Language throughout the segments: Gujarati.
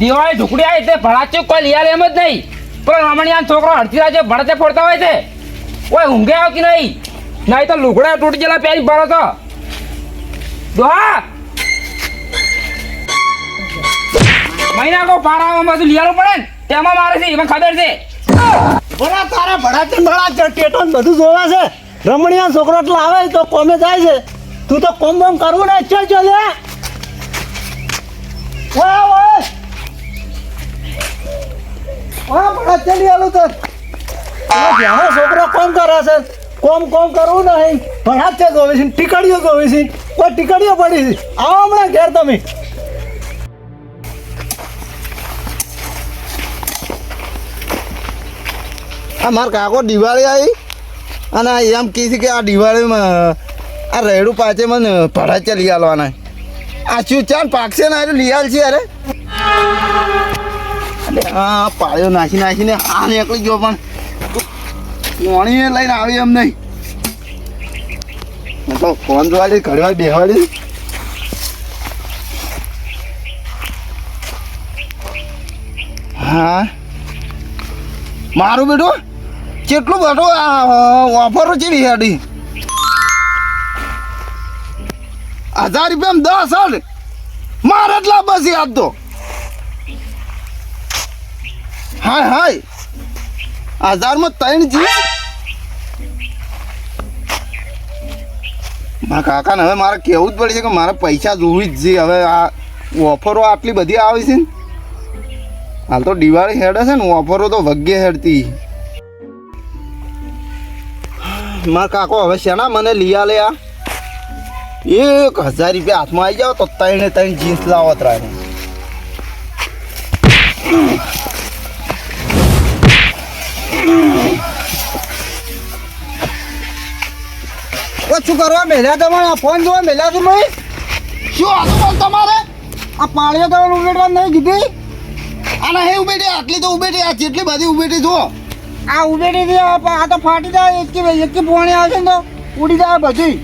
દિવાળી ઢુકડી આવી તે ભડાચું કોઈ લિયાલ એમ જ નહીં. પણ રમણીયા છોકરો અડધી રાજે ભડતે ફોડતા હોય છે. ઓય, ઊંઘે આવ કે નહીં? નહીં તો લુગડા તૂટી ગયેલા પહેરી ભરો તો દોહા! મહિના કો પારામાં બધું લઈ પડે ને, તેમાં મારે છે, એમાં ખબર છે. ભલા તારા ભડાચી ભડાચી ટેટોન બધું જોવા છે. રમણીયા છોકરો એટલે આવે તો કોમે જાય છે. તું તો કોમ બોમ કરવું ને, ચલ ચલ વાહ વાહ વાહ ભડા ચલી આલું તો. જ્યાં છોકરો કોમ કરે છે. કોમ કોમ કરવું નહીં. ભડા છે જોવે છે ટીકડીઓ જોવે છે. કોઈ ટીકડીઓ પડી છે. આવો હમણાં ઘેર તમે. આ મારા કાકો દિવાળી આવી. અને એમ છે કે આ દિવાળીમાં, આ રેડું પાછે મને ભડાચા લઈ આલવાના. આ શું ચાલ પાકશે ને, આ લઈ છે અરે અરે? આ પાળ્યો નાખી નાખીને આ નીકળી ગયો પણ. પાણી લઈને આવી એમ નહીં. મેં તો ફોન જોવાડી ઘડવા બેહવાડી હા. મારું બેટું, કેટલું બધું ઓફરો ચેવી હેડી? હજાર રૂપિયા દસ હડ મારે એટલા બસ યાદ તો હાય હાય. હજારમાં ત્રણ જી મારા કાકાને હવે મારે કહેવું જ પડે છે કે મારે પૈસા જોવી જ છે. હવે આ ઓફરો આટલી બધી આવી છે ને? હાલ તો દિવાળી હેડે છે ને, ઓફરો તો વગ્ય હેડતી. મારા કાકો હવે શેના મને લઈ આલે આ? એક હજાર રૂપિયા હાથમાં આવી જાવ તો ત્રણે ત્રણ જીન્સ લાવો ત્રાને શું કરવા મેલ્યા તમારે આ ફોન જોવા મેલ્યા છે મેં શું હતું બોલ તમારે? આ પાણીઓ તમારે ઉમેરવા નહીં કીધી? અને હે ઉભેટી આટલી તો ઉભેટી આ જેટલી બધી ઉભેટી જુઓ આ ઉમેડી દે આ તો ફાટી જાય એક એક પોણી આવશે ને તો ઉડી જાય બધી.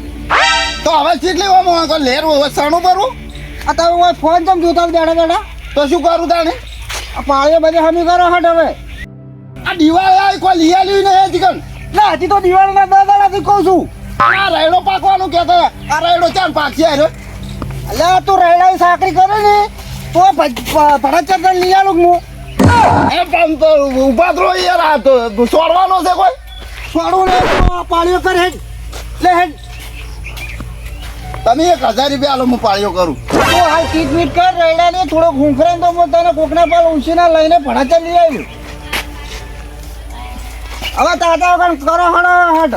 તો હવે કેટલી વાર લેર વસાણું કરું આ તમે ફોન ચમ જોતા બેઠા બેઠા? તો શું કરું તાણે? આ પાણીઓ બધી હમી કરો હટ હવે. આ દિવાળી આવી કોઈ લઈ આલ્યું નહીં ચિકન ના હજી તો દસ દાડાથી કહું છું. આ રાયડો પાકવાનું કહેતા હતા. આ રાયડો ચાલ પાકશે અરે એટલે તું રેડાઈ સાકરી કરે ને તો ચંદન લઈ આલું હું? એ પણ તો ઊભા રહો યાર આ તો છોડવાનો છે કોઈ? છોડું ને તો પાણીઓ કર હેડ. લે હેડ. તમે એક હજાર રૂપિયા આલો હું પાળીઓ કરું. તો હાલ ટ્રીટમેન્ટ કર રેડાની થોડો ઘૂંખરે તો હું તને કોકના પાલ ઉછીના લઈને ભણાચર લઈ આવ્યું હવે તાતા વગર કરો હડો હટ.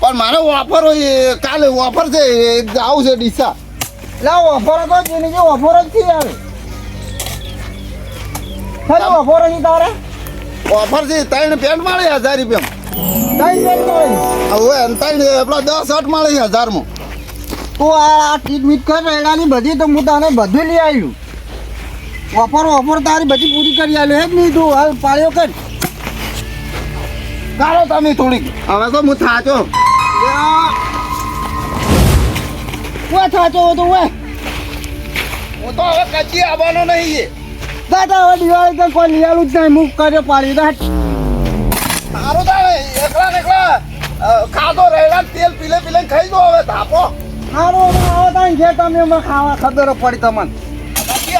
પણ મારે ઓફર હોય કાલે ઓફર છે આવું છે ડીસા. એટલે ઓફર તો જેની જે ઓફર જ થી આવે ખાલી ઓફર નહીં તારે? ઓફર છે ત્રણ પેન્ટ મળે હજાર રૂપિયા કઈ કઈ કઈ હવે ત્રણ આપણા દસ શર્ટ મળે હજારમાં. તું આ ટીટ મીટ કર રેડાની બધી તો હું તને બધું લઈ આવ્યું ઓફર ઓફર તારી બધી પૂરી કરી આવ્યું હે જ નહીં તું? હાલ પાળ્યો કર. કાઢો તમે થોડીક. હવે તો હું થાચો. વે થાચો તો ઓય હું તો હવે કચ્છી આવવાનો નહીં છે દાદા હવે દિવાળી તો કોઈ લઈ આલું જ નહીં. મુક કર્યો પાડી દે. સારું તો એકલા એકલા ખાધો રહેલા તેલ પીલે પીલે ખાઈ દો હવે થાપો. સારું હવે આવો તાણ ઘેર તમે એમાં ખાવા ખબર પડી તમને.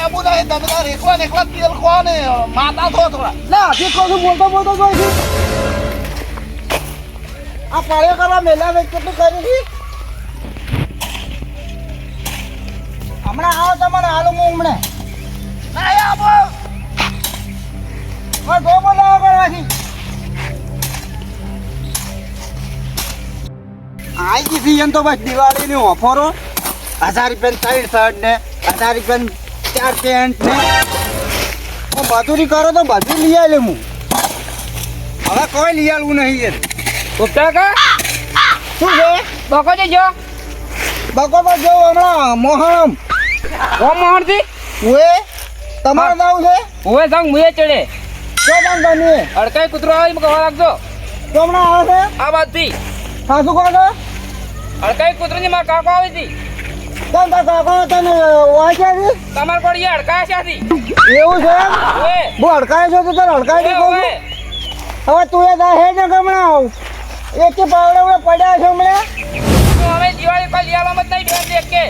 આવું નહીં તમે તાર એકલા ને તેલ ખો ને માતા થો થોડા. ના હજી કહું બોલતો બોલતો જોઈ છું આ પાળ્યો કરવા મેલા વેચ કેટલું કર્યું છે? હમણાં આવો તમારે, હાલો હું હમણાં. નહીં આવો મારે ગો બોલાવો કરવાથી આઈ ગઈ સીઝન તો બસ દિવાળીની ઓફરો. હજાર રૂપિયા ત્રણ શર્ટ ને, હજાર રૂપિયા ચાર પેન્ટ ને. મજૂરી કરો તો બધું લઈ આલે હું. હવે કોઈ લઈ આવું નહીં ગુપ્તા કા શું છે? બકો જજો બકોમાં જો હમણાં મોહરમ ઓ મોહનથી? ઉએ તમારે જવું છે? હુએ સંગ મુએ ચડે. તો પણ તમે. અડકાઈ કૂતરો આવી મને કહેવા લાગજો. તો હમણાં આવે છે? આ હા સાસુ કહો છો? અડકાઈ કૂતરોની મારા કાકો આવી હતી કોણ તાર કાકો? તને વાંચ્યા છે? તમારે પણ એ અડકાયા છે એવું છે? ઓએ હું હડકાય છો તો તને અડકાઈ દે હવે તું એ દા હે ને ગમણાવ. એક કે પાવડે ઉડે પડ્યા છો હમણાં? હવે દિવાળી પર લેવામાં જ નહીં બેન દેખે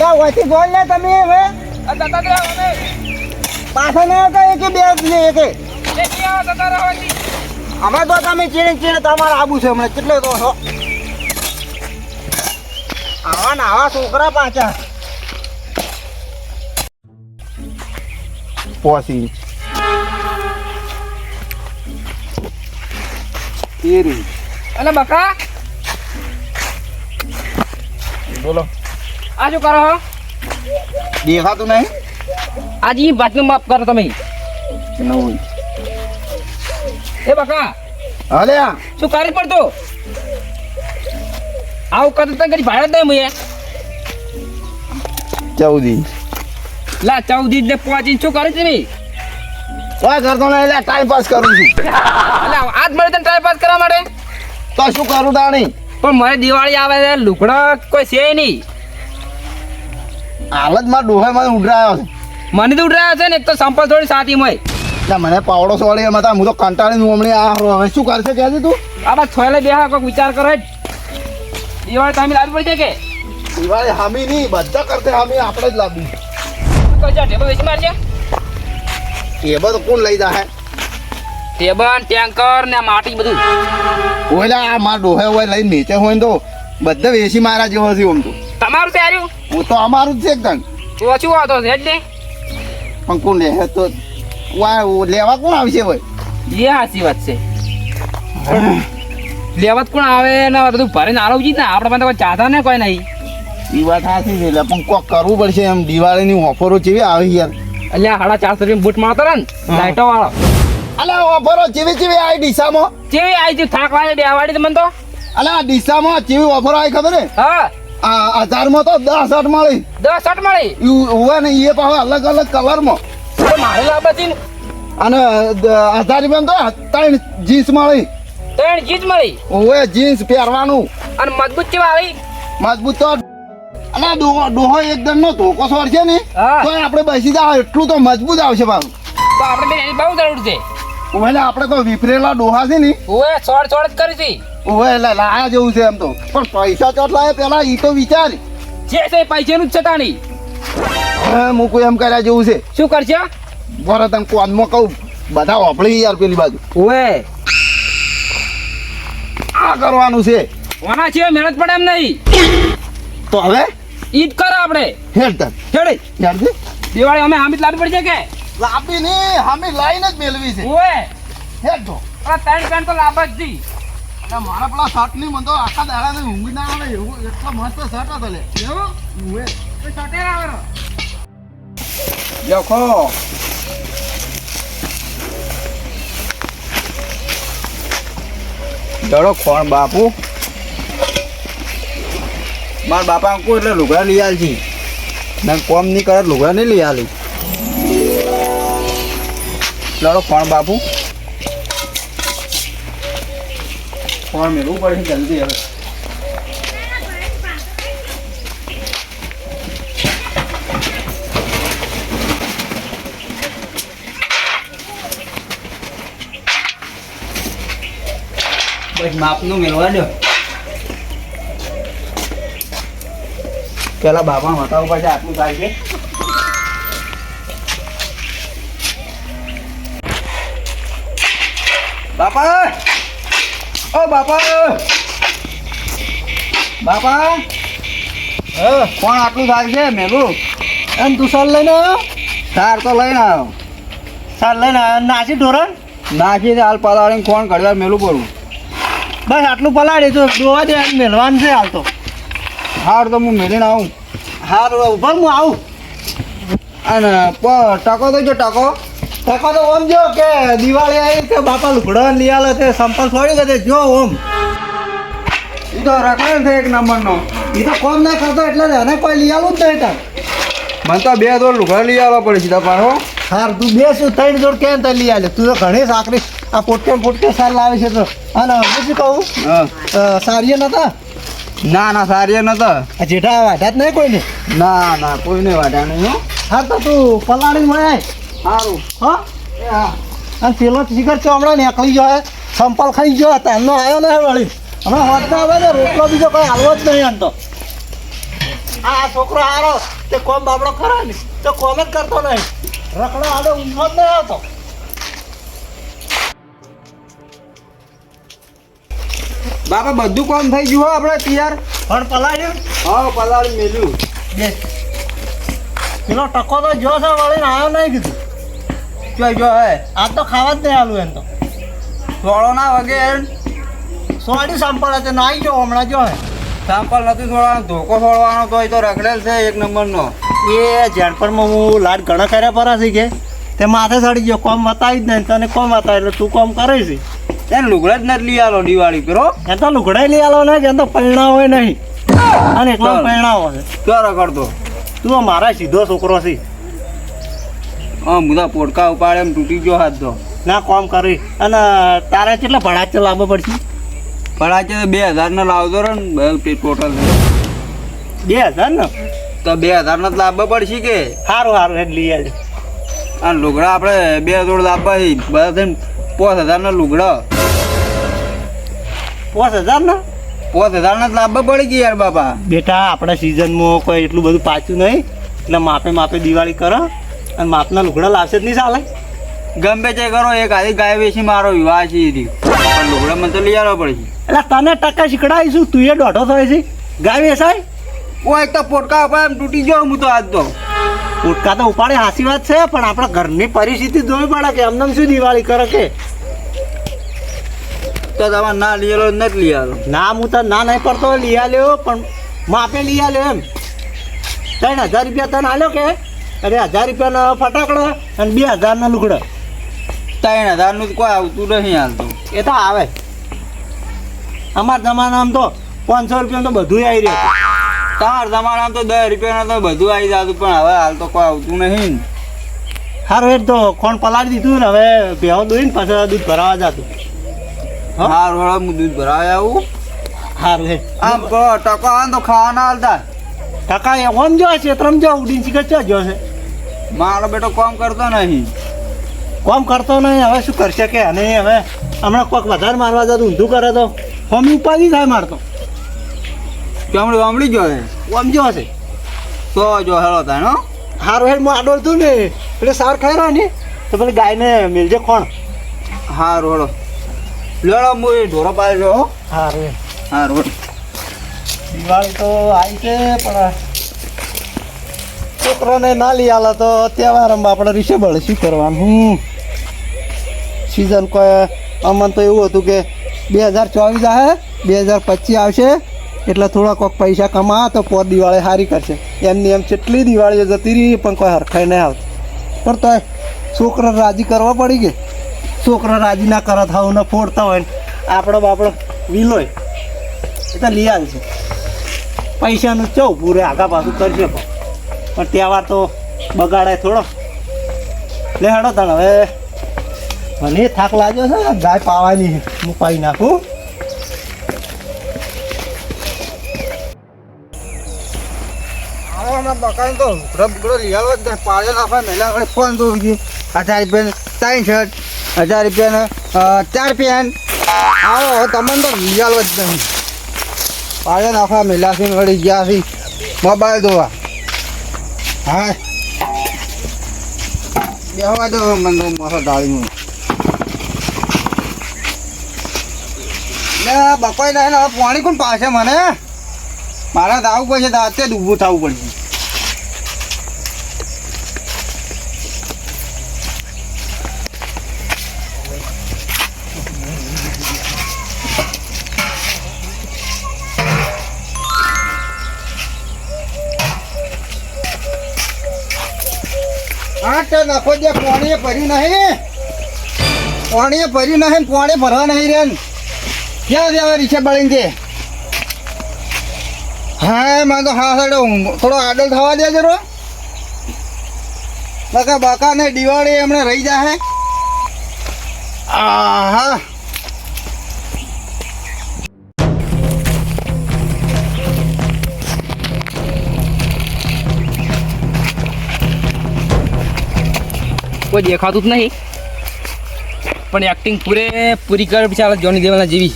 ના ઓછી જોઈ ને તમે હવે. તતા રહો અમે પાછા ના આવતા એક બે જ લે એકે. હમણાં તો તમે ચીણે ચીણે તમારે આબુ છે હમણાં. કેટલો તો છો? આવા ને આવા છોકરા પાછા. પોસી તેરી. અલે બકા. બોલો. આ શું કરો હો? દેખાતું નહીં? આજે એ ભાતનું માફ કરો તમે. નવું. એ બકા હલે શું કરી પડતો? આવું કરતો તને કદી ભાડે નહીં મુએ ચૌદી. લા ચૌદી ને પાંચ ઇંચ શું કરે છે તમે? કોઈ કરતો નહીં એટલે ટાઈમ પાસ કરું છું. એટલે આજ મળે તને ટાઈમ પાસ કરવા માટે? તો શું કરું તાણી? પણ મારે દિવાળી આવે છે લુગડા કોઈ છે નહીં. હાલતમાં ડોહે મને ઉડરાયો છે. મને તો ઉડરાયો છે ને એક તો સંપલ થોડી સાથી મય. ના મને પાવડો સોળી એમાં હું તો કંટાળીને હમણાં આ હવે શું કરશે કહેજે તું? આ બસ બે કોઈક વિચાર કરે જ. દિવાળી તમે લાવવી પડશે કે? દિવાળી હામી નહીં બધા કરતે હામી આપણે જ લાવી શું ટેબલ વેચી મારજે. બધું કોણ લઈ જાય ટેબલ ટેન્કર ને માટી બધું. ઓલા આ માર ડોહે હોય લઈને નીચે હોય તો બધા વેસી મારા જેવો છે ઓમ તો. તમારું છે હું તો અમારું જ છે એકદમ. તો ઓછું આવતો છે એટલે પણ કોણ લે તો? વા લેવા કોણ આવશે ભાઈ? એ હાસી વાત છે. લેવત કોણ આવે ને બધું ભરીને આલો ઉચિત ને. આપણે પાસે કોઈ ચાહતા ને કોઈ નહીં. એ વાત સાચી છે એટલે પણ કોક કરવું પડશે એમ. દિવાળીની ઓફરો કેવી આવી યાર. એટલે સાડા ચારસો રૂપિયા બૂટ મારતો ને. લાઇટો લાઈટો વાળો. અલા ઓફરો ચીવી ચીવી આવી ડીસામાં? જેવી આવી છું? થાક વાગે બે વાળી તો મને તો. અલા ડીસામાં ચીવી ઓફરો આવી ખબર ને હા. આ હજારમાં તો દસ હટ મળી. દસ શર્ટ મળી? હોય ને એ પાછા અલગ અલગ કલરમાં. મારે લાવવા અને હજાર રૂપિયા તો ત્રણ જીન્સ મળી. ત્રણ ચીજ મળી? ઓવે જીન્સ પહેરવાનું. અને મજબૂત ચીવા આવી? મજબૂત તો અલા ડોહો ડોહો એકદમ નો ધોકો સોર છે ને તો આપણે બેસી જાવ એટલું તો મજબૂત આવશે પાછું તો આપણે બે બહુ જરૂર છે. ઓવે આપણે તો વિફરેલા ડોહા છે ને. ઓએ સોડ છોડ જ કરી હતી. ઓવે એટલે લાયા જેવું છે એમ તો. પણ પૈસા ચોટ લાવે પેલા ઈ તો વિચાર. જે છે પૈસાનું જ તાણી. હે મૂકું એમ કર્યા જેવું છે. શું કરશે બરો તને કોનમાં કહું? બધા ઓપળી યાર પેલી બાજુ. ઓએ આ કરવાનું છે. વાના છે મહેનત પડે એમ નહીં. તો હવે? ઈદ કરો આપણે. હેડ તન. હેડ. હેડ દિવાળી અમે હામિત જ લાવવી પડશે કે? લાંબી ની હામી લાઈન જ મેળવી છે. ઓએ હેડ તો આ ત્રણ પેન્ટ તો લાંબા જ દી. અને મારા પેલા શર્ટની મને તો આખા દાડા ઊંઘ ના આવે એવું એટલો મસ્ત શર્ટ હતો લે. એવું? ઉવે શર્ટે આવે. લખો દડો ખોણ બાપુ. મારા બાપા કો એટલે લુગડા લઈ આલ છે ના કોમ નહીં કરે લુગડા નહીં લઈ આલી. લડો, કોણ બાપુ? કોણ મેળવું પડશે જલ્દી હવે. બસ માપનું મેળવા દો. પેલા બાપા બતાવું ઉપર આટલું થાય છે. બાપા ઓ બાપા બાપા. હે કોણ આટલું થાય છે? મેલું. એમ તું સાર લઈને સાર તો લઈને આવ્યો સાર લઈને નાસી ઢોરણ? નાસી હાલ પલાળીને કોણ ઘડીવાર મેલું પડવું બસ આટલું પલાળી તો જોવા દે મેળવાનું છે હાલ તો. હાર તો હું મેળીને આવું. હાર ઉભર હું આવું. અને ટકો તો જો ટકો. ટકો તો ઓમ જો કે દિવાળી આવી કે બાપા લુગડો લઈ આલો છે સંપલ છોડી ગયો જો ઓમ. એ તો રખડે છે એક નંબરનો. એ તો કોમ ના કરતો એટલે એને કોઈ લઈ આલું જ નહીં તાર. મને તો બે દોડ લુગડા લઈ આવવા પડે સીધા પાછો. હાર તું બે શું ત્રણ દોડ કેમ તો લઈ આલે? તું તો ઘણી સાકરી આ પોટકે પોટકે સાર લાવે છે તો. અને હું શું કહું? સારીએ નતા? ના ના સારી નતા. જેઠા વાઢા જ નહીં કોઈને? ના ના કોઈને વાઢ્યા નહીં હો. હા તો તું પલાળી હોય સારું. હા? અને પેલો શિખર ચોમડા નીકળી જાય સંપલ ખાઈ ગયો હતા એમનો આવ્યો ને વળી. હમણાં હોતા આવે ને રોટલો બીજો કોઈ હાલવો જ નહીં એમ તો. આ છોકરો હારો. તે કોમ બાબડો ખરા ને. તો કોમ જ કરતો નહીં. રખડો આડો ઊંઘો જ નહીં આવતો. બાપા બધું કોમ થઈ ગયું હો આપણે તૈયાર? પણ પલાળ્યું? હા પલાળી મેલ્યું. પેલો ટકો તો જો છે વળીને આવ્યો નહીં કીધું. જો જો હે આ તો ખાવા જ નહીં આલું એમ તો. થોડો ના વગેર સોડી સાંપળ હતો નાઈ જો હમણાં જો હે સાંપળ નથી થોડવાનો ધોકો છોડવાનો તો એ તો રખડેલ છે એક નંબરનો. એ ઝેડપણમાં હું લાડ ઘણા કર્યા પરા છે કે? તે માથે ચડી ગયો કોમ બતાવી જ નહીં તને કોમ બતાવે એટલે તું કોમ કરે છે. એને લુગડા જ નથી લઈ આલો દિવાળી કરો એ તો લુગડા લઈ આલો ને કે તો પૈણા હોય નહીં. અને એકલો. પૈણા હોય. ક્યાં રખડતો. તું મારા સીધો છોકરો છે. હા મુદા પોટકા ઉપાડે એમ તૂટી ગયો હાથ તો. ના કોમ કરી. અને તારા કેટલા ભડાચ લાવવા પડશે? તો બે હજાર ના લાવતો રહે ને ટોટલ બે હજાર ને તો બે હજાર ના લાવવા પડશે કે? સારું સારું એટલે લઈ આવજો. આ લુગડા આપણે બે જોડ લાવવા છે. બધા થઈને પાંચ હજાર ના લુગડા. પાંચ હજાર ને પાંચ હજાર ના લાવવા પડી ગઈ યાર બાપા. બેટા આપણા સિઝનમાં કોઈ એટલું બધું પાછું નહીં. એટલે માપે માપે દિવાળી કરો. અને માપના લુગડા લાવશે જ નહીં ચાલે ગમે તે કરો એક આધી ગાય વેચી મારો વિવાહ છે પણ લુગડા મને તો લઈ આવવા પડશે એટલે તને ટકા શીખડાવીશું તું એ દોઢો થાય છે ગાય વેસાય ઓ એક તો પોટકા ઉપાડે એમ તૂટી ગયો હું તો આજ તો. પોટકા તો ઉપાડે હાસી વાત છે પણ આપણા ઘરની પરિસ્થિતિ જોવી પડે કે એમને શું દિવાળી કરે કે? તો તમે ના લીયેલો નથી લઈ આલો. ના હું તો ના નહીં પડતો લઈ આલ્યો પણ માપે લઈ આલ્યો એમ. ત્રણ હજાર રૂપિયા તને આલ્યો કે? અરે હજાર રૂપિયાનો ફટાકડો અને બે હજારનો લુગડો. ત્રણ હજારનું કોઈ આવતું નહીં હાલતું એ તો આવે. અમારા જમાનામાં તો પાંચસો રૂપિયાનું તો બધું આવી રહ્યું તાર જમાનામાં તો દસ રૂપિયાનું તો બધું આવી જતું પણ હવે હાલ તો કોઈ આવતું નહીં. સારું એ તો કોણ પલાળી દીધું ને હવે ભેહો દોઈને પાછળ દૂધ ભરાવા જતું. સારું હારું હું દૂધ ભરાવા આવું. સારું હે. આમ તો ટકા તો ખાવાના હાલતા ટકા એ જો છે ક્ષેત્રમાં જો ઉડીને શીખર ચો જો છે મારો બેટો કામ કરતો નહીં. કોમ કરતો નહીં હવે શું કરશે કે? અને હવે હમણાં કોઈક વધારે મારવા જતો ઊંધું કરે તો હોમી ઉપાધિ થાય મારતો ચમડી વામડી ગયો હે ઓમ જો હશે? તો જો હેળો થાય નો સારું હેડ હું આડો ને એટલે સાર ખાઈ રહ્યો ને? તો પેલી ગાયને મિલજે કોણ હારું હેડો લેડો હું એ ઢોરો પાડી જો હારું હળો. દિવાળી તો આવી છે પણ છોકરાને ના લઈ આલે તો તહેવારમાં આપણે રિસેબલ શું કરવાનું? સિઝન કોઈ અમને તો એવું હતું કે બે હજાર ચોવીસ આવે, બે હજાર પચીસ આવશે, એટલે થોડા કોઈક પૈસા કમા તો પોર દિવાળી સારી કરશે. એમની એમ કેટલી દિવાળીઓ જતી રહી, પણ કોઈ હરખાઈ નહીં આવતી. પણ તોય છોકરો રાજી કરવા પડી કે? છોકરો રાજી ના કરત, હાવ ને ફોડતા હોય ને. આપણો બાપડો વિલોય. એ તો લઈ આવશે પૈસાનું ચો પૂરે આગા પાછું કરશે પણ. પણ તહેવાર તો બગાડાય થોડો. લે હેડો તણ, હવે મને થાક લાગ્યો છે, ગાય પાવાની મુકાવી નાખું. બકાને તો રબગડો આવો જ ને પાડે નાખવા મેલા વડે ફોન બીજી હજાર રૂપિયાનું ત્રણ શર્ટ, હજાર રૂપિયાનું ચાર પેન આવો તમને તો લઈ જ નહીં. પાડે નાખવા મેલા છે વળી મોબાઈલ જોવા હા બેહવા દો મને મોસો ડાળીનું. બકોઈ નહીં ને હવે પાણી કોણ પાશે મને? મારા આવું પડશે અત્યારે ઊભું થવું પડશે. તો નાખો જે પાણીએ ભર્યું નહીં. પાણીએ ભર્યું નહીં, પાણી ભરવા નહીં રે ક્યાં દેવા રીક્ષા બળીને તે હા મને તો હા સાડો થોડો આડલ થવા દેજો જરો બાકા બકા ને દિવાળી એમણે રહી જાય હા કોઈ દેખાતું જ નહીં. પણ એક્ટિંગ પૂરે પૂરી કરે ચાલે જોની દેવાના જેવી.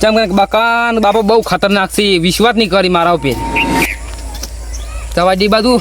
ચમ કે બકાન બાપા બહુ ખતરનાક છે, વિશ્વાસ નહીં કરી મારા ઉપર. તવાજી બાજુ